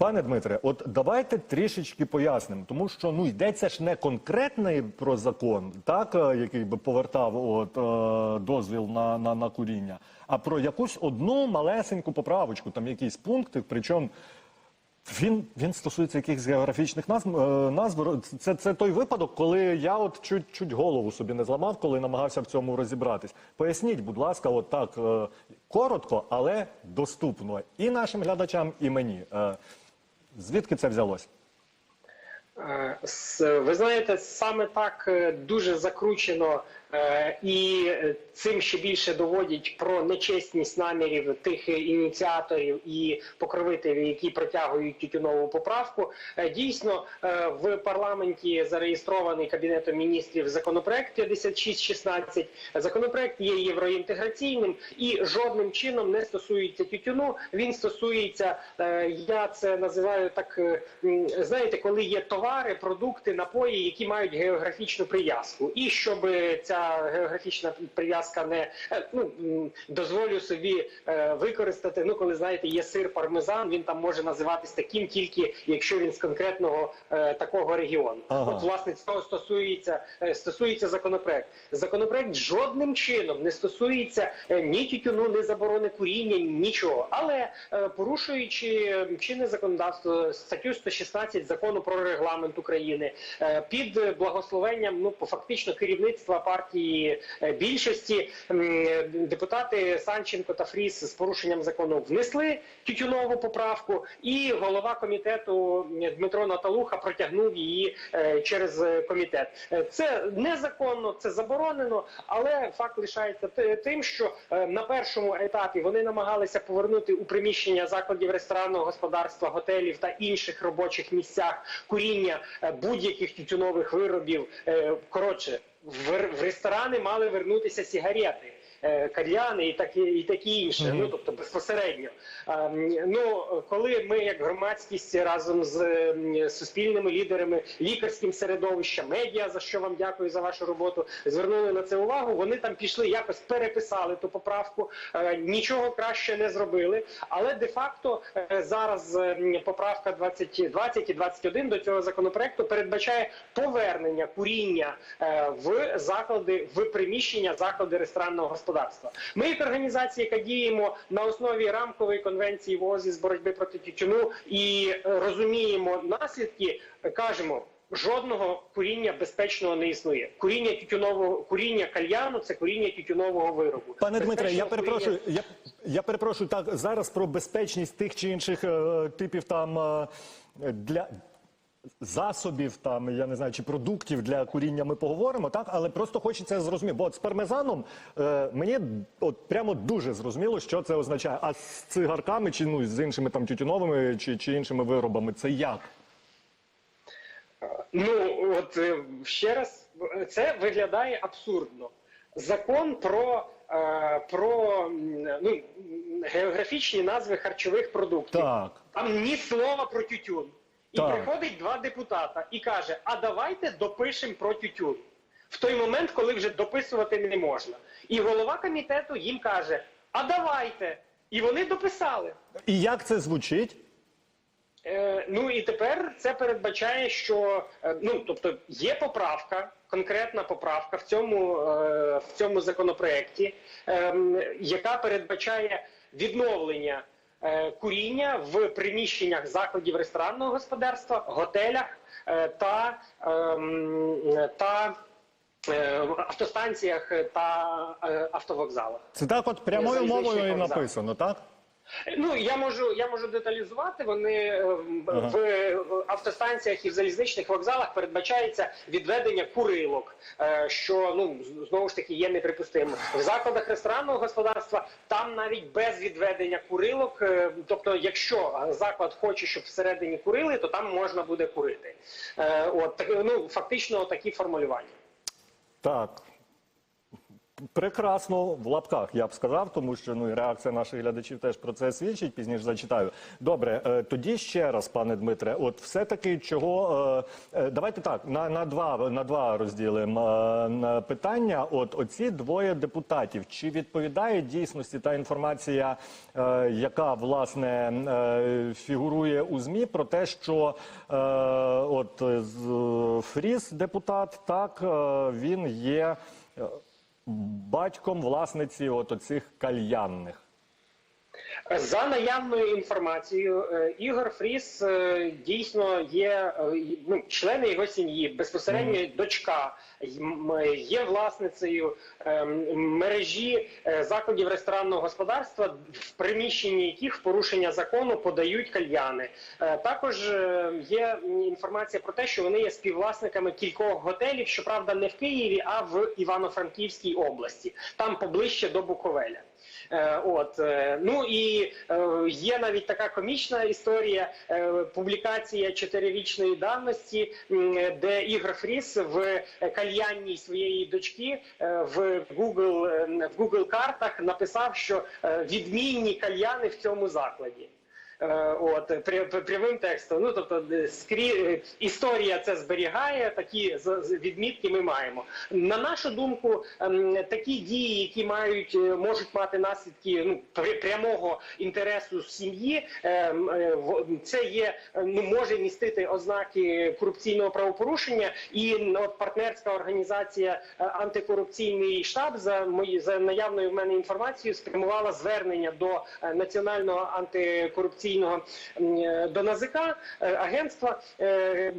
Пане Дмитре, от давайте трішечки пояснимо, тому що ну йдеться ж не конкретний про закон, так е, який би повертав от е, дозвіл на, на, на куріння, а про якусь одну малесеньку поправочку, там якісь пункти, причому. Він, він стосується якихось географічних назв. е, назв. Це, це той випадок, коли я от чуть, чуть голову собі не зламав, коли намагався в цьому розібратись. Поясніть, будь ласка, от так коротко, але доступно і нашим глядачам, і мені. Звідки це взялось? Е, Ви знаєте, саме так е, дуже закручено і е, цим ще більше доводять про нечесність намірів тих ініціаторів і покровителів, які протягують тютюнову поправку. Е, Дійсно, е, в парламенті зареєстрований кабінетом міністрів законопроект 5616. Законопроект є євроінтеграційним і жодним чином не стосується тютюну. Він стосується, е, я це називаю так. е, Знаєте, коли є товари, продукти, напої, які мають географічну прив'язку, і щоб ця географічна прив'язка не е, ну дозволю собі е, використати. Ну, коли знаєте, є сир пармезан, він там може називатись таким, тільки якщо він з конкретного е, такого регіону. Ага. От власне цього стосується е, стосується законопроект. Законопроект жодним чином не стосується е, ні тютюну, ні заборони куріння, нічого. Але е, порушуючи е, чинне законодавство статтю 116 закону про регламент України е, під благословенням ну по фактично керівництва партії е, більшості депутати Санченко та Фріс з порушенням закону внесли тютюнову поправку, і голова комітету Дмитро Наталуха протягнув її е, через комітет. Е, Це незаконно, це заборонено, але факт лишається тим, що на першому етапі вони намагалися повернути у приміщення закладів ресторанного господарства, готелів та інших робочих місцях куріння будь-яких тютюнових виробів. Коротше, в, ресторани мали вернутися сигарети. Е, Кальяни і такі і такі інше, ну тобто безпосередньо. Ну коли ми, як громадськість, разом з суспільними лідерами, лікарським середовищем, медіа, за що вам дякую за вашу роботу, звернули на це увагу. Вони там пішли, якось переписали ту поправку, е, нічого краще не зробили. Але де-факто е, зараз поправка 20, 20 і 21 до цього законопроекту передбачає повернення куріння в заклади в приміщення заклади ресторанного господарства. Ми, як організація, яка діємо на основі рамкової конвенції ВООЗ з боротьби проти тютюну і е, розуміємо наслідки, кажемо. Жодного куріння безпечного не існує. Куріння тютюнового куріння кальяну це куріння тютюнового виробу. Пане Дмитре, я перепрошую. куріння- Я, я перепрошую так зараз про безпечність тих чи інших е, типів там е, для. Засобів там, я не знаю, чи продуктів для куріння ми поговоримо, так але просто хочеться зрозуміти. Бо от з пармезаном е, мені от прямо дуже зрозуміло, що це означає. А з цигарками чи ну з іншими там тютюновими чи, чи іншими виробами, це як? Ну от е, ще раз це виглядає абсурдно. Закон про, е, про ну, географічні назви харчових продуктів. Так. Там ні слова про тютюн. І Так. приходить два депутата і каже: А давайте допишемо про тютюн. В той момент, коли вже дописувати не можна. І голова комітету їм каже: А давайте. І вони дописали. І як це звучить? Е, ну і тепер це передбачає, що е, ну тобто є поправка, конкретна поправка в цьому, е, в цьому законопроекті, ем, яка передбачає відновлення е, куріння в приміщеннях закладів ресторанного господарства, готелях е, та, ем, та е, автостанціях та е, автовокзалах. Це так, от прямою мовою і написано, так? Ну я можу я можу деталізувати. Вони ага. в- в автостанціях і в залізничних вокзалах передбачається відведення курилок, е, що ну знову ж таки є неприпустимо. В закладах ресторанного господарства там навіть без відведення курилок. е, Тобто, якщо заклад хоче, щоб всередині курили, то там можна буде курити. Е, От так, ну фактично такі формулювання. Так. Прекрасно в лапках я б сказав, тому що ну і реакція наших глядачів теж про це свідчить. Пізніше зачитаю. Добре, е, тоді ще раз, пане Дмитре, от все таки чого е, е, давайте так на, на два на два розділимо питання. От оці двоє депутатів, чи відповідає дійсності та інформація, яка власне фігурує у змі про те, що от Фріс депутат, так він є. Батьком власниці от оцих кальянних. За наявною інформацією, е, Ігор Фріс е, дійсно є е, ну, члени його сім'ї, безпосередньо дочка є власницею мережі закладів ресторанного господарства, в приміщенні яких в порушення закону подають кальяни. Також є інформація про те, що вони є співвласниками кількох готелів, щоправда, не в Києві, а в Івано-Франківській області, там поближче до Буковеля. Е, От е, ну і е, є навіть така комічна історія. Публікація чотирирічної давності, де Ігор Фріс в кальянній своєї дочки в Google, в Google картах написав, що відмінні кальяни в цьому закладі. Е, От пря- пря- прямим текстом. Ну тобто, е, скрі... е, історія це зберігає. Такі відмітки ми маємо. На нашу думку, ем, такі дії, які мають можуть мати наслідки ну пр- прямого інтересу сім'ї, ем, це є ну може містити ознаки корупційного правопорушення. І от партнерська організація антикорупційний штаб за мої за наявною в мене інформацією спрямувала звернення до національного антикорупційного м, е, до НАЗК е, агентства е,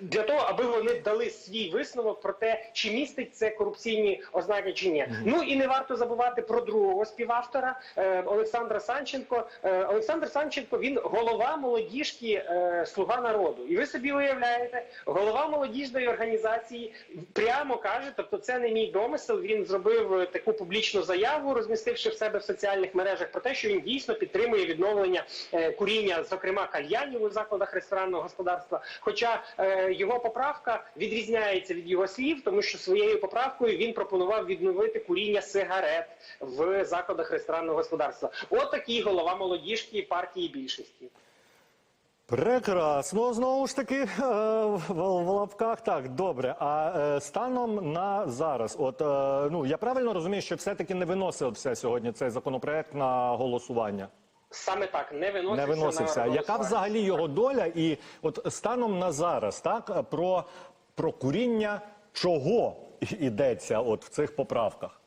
для того, аби вони дали свій висновок про те, чи містить це корупційні ознаки чи ні. Ну і не варто забувати про другого співавтора Олександра Санченко. Олександр Санченко він голова молодіжки Слуга народу. І ви собі уявляєте, голова молодіжної організації прямо каже, тобто це не мій домисел. Він зробив таку публічну заяву, розмістивши в себе в соціальних мережах про те, що він дійсно підтримує відновлення куріння, зокрема кальянів у закладах ресторанного господарства. Хоча е, його поправка відрізняється від його слів, тому що своєю поправкою він пропонував відновити куріння сигарет в закладах ресторанного господарства. От такий голова молодіжки партії більшості. Прекрасно, знову ж таки е, в, лапках. Так, добре. А е, станом на зараз, от е, ну я правильно розумію, що все-таки не виносився сьогодні цей законопроект на голосування. Саме так не виносився. Не виносився. на Яка взагалі його доля? І от станом на зараз, так про, про куріння чого йдеться от в цих поправках?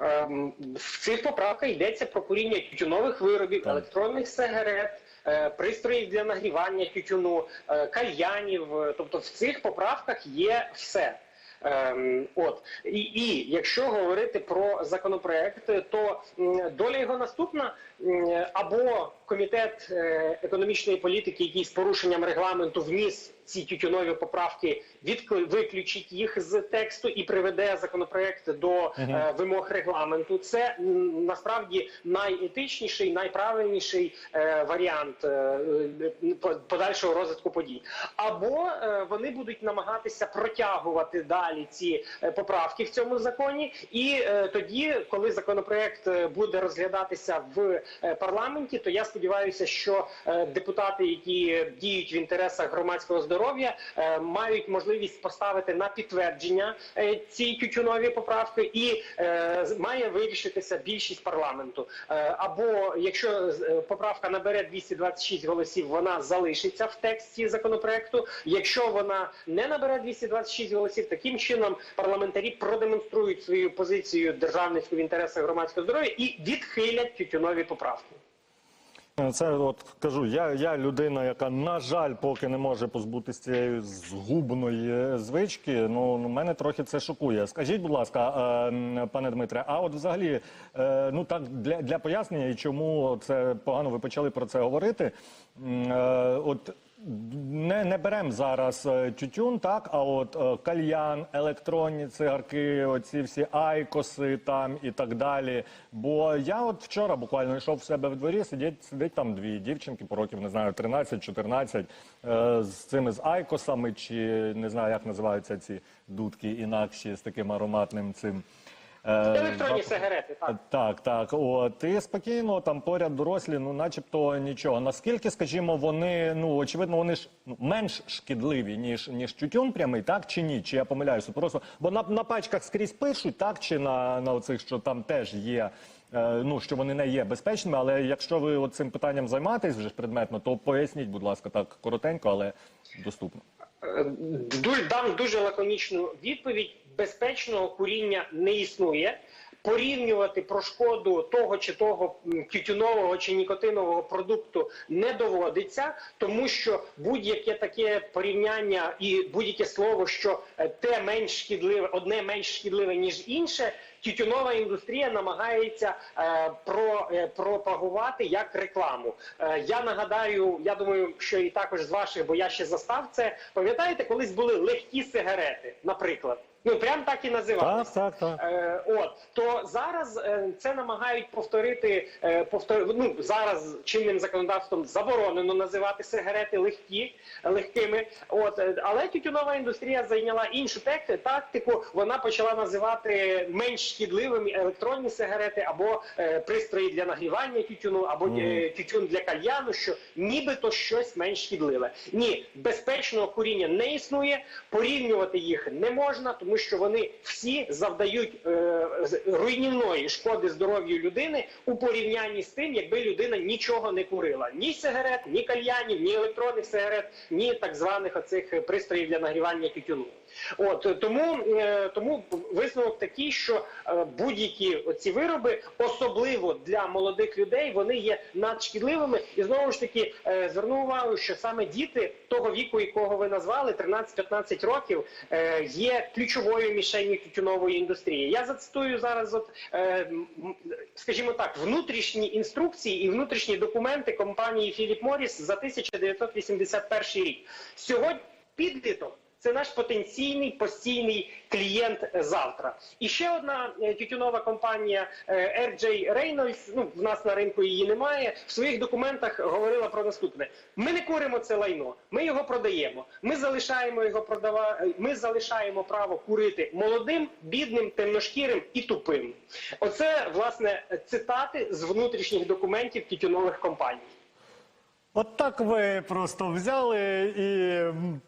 Ем, В цих поправках йдеться про куріння тютюнових виробів, Так. електронних сигарет, е, пристроїв для нагрівання тютюну, е, кальянів. Тобто в цих поправках є все. Ем, от. І, і якщо говорити про законопроект, то доля його наступна. Або комітет е, економічної політики, який з порушенням регламенту вніс ці тютюнові поправки, відкли- виключить їх з тексту і приведе законопроект до е, вимог регламенту. Це насправді найетичніший, найправильніший е, варіант е, е, по- подальшого розвитку подій. Або е, вони будуть намагатися протягувати далі ці е, поправки в цьому законі, і е, тоді, коли законопроект е, буде розглядатися в парламенті, то я сподіваюся, що е, депутати, які діють в інтересах громадського здоров'я, е, мають можливість поставити на підтвердження е, ці тютюнові поправки, і е, має вирішитися більшість парламенту. Або якщо поправка набере 226 голосів, вона залишиться в тексті законопроекту. Якщо вона не набере 226 голосів, таким чином парламентарі продемонструють свою позицію державницьку в інтересах громадського здоров'я і відхилять тютюнові поправки. Це от кажу, я, я людина, яка, на жаль, поки не може позбутися цієї згубної звички. Ну, мене трохи це шокує. Скажіть, будь ласка, е, пане Дмитре, а от взагалі, е, ну так для, для пояснення, і чому це погано ви почали про це говорити. е, От не, не беремо зараз е, тютюн, так, а от е, кальян, електронні цигарки, оці всі айкоси там і так далі. Бо я от вчора буквально йшов в себе в дворі, сидять, сидить там дві дівчинки по років, не знаю, 13-14, е, з цими з айкосами, чи не знаю, як називаються ці дудки інакші з таким ароматним цим. Е, Електронні сигарети, так. Так, так. От і спокійно там поряд дорослі, ну начебто нічого. Наскільки, скажімо, вони ну очевидно, вони ж ну, менш шкідливі ніж ніж тютюн прямий, так чи ні? Чи я помиляюся? Просто бо на, на пачках скрізь пишуть, так чи на, на оцих, що там теж є. е, Ну, що вони не є безпечними, але якщо ви от цим питанням займаєтесь вже ж предметно, то поясніть, будь ласка, так коротенько, але доступно. Е, Дуже дам дуже лаконічну відповідь. Безпечного куріння не існує. Порівнювати про шкоду того чи того тютюнового чи нікотинового продукту не доводиться, тому що будь-яке таке порівняння і будь-яке слово, що е, те менш шкідливе, одне менш шкідливе ніж інше, тютюнова індустрія намагається е, про, е, пропагувати як рекламу. Е, я нагадаю, я думаю, що і також з ваших, бо я ще застав це. Пам'ятаєте, колись були легкі сигарети, наприклад. Ну прям так і називалися. Так, так, так. Е, от то зараз е, це намагають повторити е, повтор... ну, зараз чинним законодавством заборонено називати сигарети легкі легкими. От е, але тютюнова індустрія зайняла іншу тактику. Вона почала називати менш шкідливими електронні сигарети або е, пристрої для нагрівання тютюну, або е, тютюн для кальяну, що нібито щось менш шкідливе. Ні, безпечного куріння не існує. Порівнювати їх не можна, тому що вони всі завдають е, руйнівної шкоди здоров'ю людини у порівнянні з тим, якби людина нічого не курила: ні сигарет, ні кальянів, ні електронних сигарет, ні так званих оцих пристроїв для нагрівання тютюну. От тому, е, тому висновок такий, що е, будь-які оці вироби, особливо для молодих людей, вони є надшкідливими. І знову ж таки е, зверну увагу, що саме діти того віку, якого ви назвали, 13-15 років, є ключовою мішенью тютюнової індустрії. Я зацитую зараз, от скажімо так, внутрішні інструкції і внутрішні документи компанії Philip Morris за 1981 рік. Сьогодні підліток. Це наш потенційний постійний клієнт завтра. І ще одна е, тютюнова компанія е, RJ Reynolds, ну в нас на ринку її немає. В своїх документах говорила про наступне: ми не куримо це лайно, ми його продаємо. Ми залишаємо його продава... е, Ми залишаємо право курити молодим, бідним, темношкірим і тупим. Оце власне цитати з внутрішніх документів тютюнових компаній. От так ви просто взяли і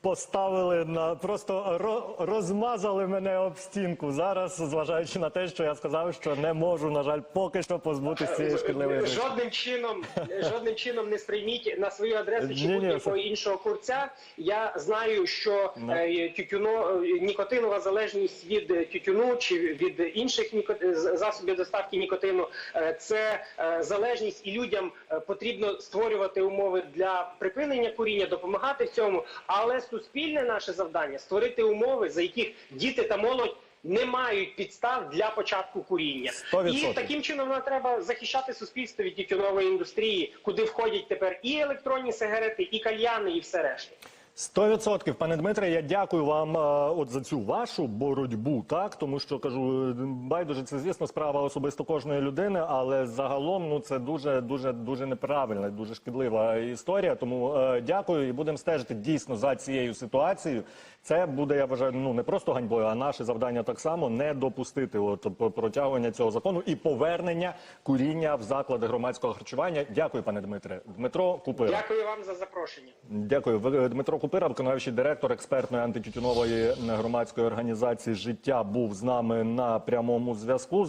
поставили на просто ро- розмазали мене об стінку. Зараз, зважаючи на те, що я сказав, що не можу, на жаль, поки що позбутися цієї шкідливої жодним чином, жодним чином не сприйміть на свою адресу чи будь-якого іншого курця. Я знаю, що Ну. е, тютюно е, нікотинова залежність від е, тютюну чи від інших ніко- засобів доставки нікотину е, це е, залежність, і людям е, потрібно створювати умови для припинення куріння, допомагати в цьому. Але суспільне наше завдання створити умови, за яких діти та молодь. Не мають підстав для початку куріння, Сто і таким чином нам треба захищати суспільство від тютюнової індустрії, куди входять тепер і електронні сигарети, і кальяни, і все решта. Сто відсотків, пане Дмитре, я дякую вам е, от за цю вашу боротьбу, так тому що кажу, е, байдуже, це звісно справа особисто кожної людини, але загалом ну це дуже дуже дуже неправильна, дуже шкідлива історія. Тому е, дякую і будемо стежити дійсно за цією ситуацією. Це буде, я вважаю, ну не просто ганьбою, а наше завдання так само не допустити от протягування цього закону і повернення куріння в заклади громадського харчування. Дякую, пане Дмитре. Дмитро Купира. Дякую вам за запрошення. Дякую. Ви- Дмитро Купира, виконавчий директор експертної антитютюнової громадської організації Життя був з нами на прямому зв'язку.